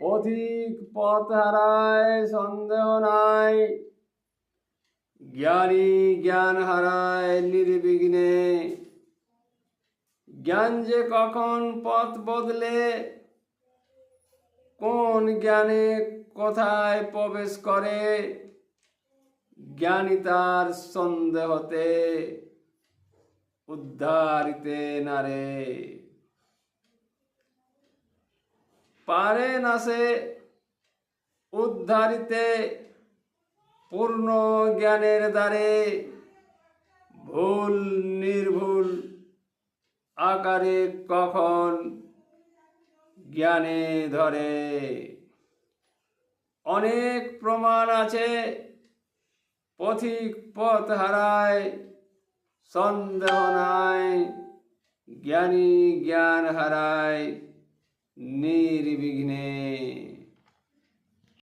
পথিক পথ হারায়, সন্দেহ নাই। জ্ঞানী জ্ঞান হারায় নির্বিঘ্নে। জ্ঞান যে কখন পথ বদলে, কোন জ্ঞানে কোথায় প্রবেশ করে? জ্ঞানী তার সন্দেহতে উদ্ধারিতে নারে। পারে না সে উদ্ধারিতে পূর্ণ জ্ঞানের দ্বারে ভুল, নির্ভুল আকারে কখন জ্ঞানে ধরে। অনেক প্রমাণ আছে, পথিক পথ হারায়, সন্দেহ নাই, জ্ঞানী জ্ঞান হারায়। निर्विघ्ने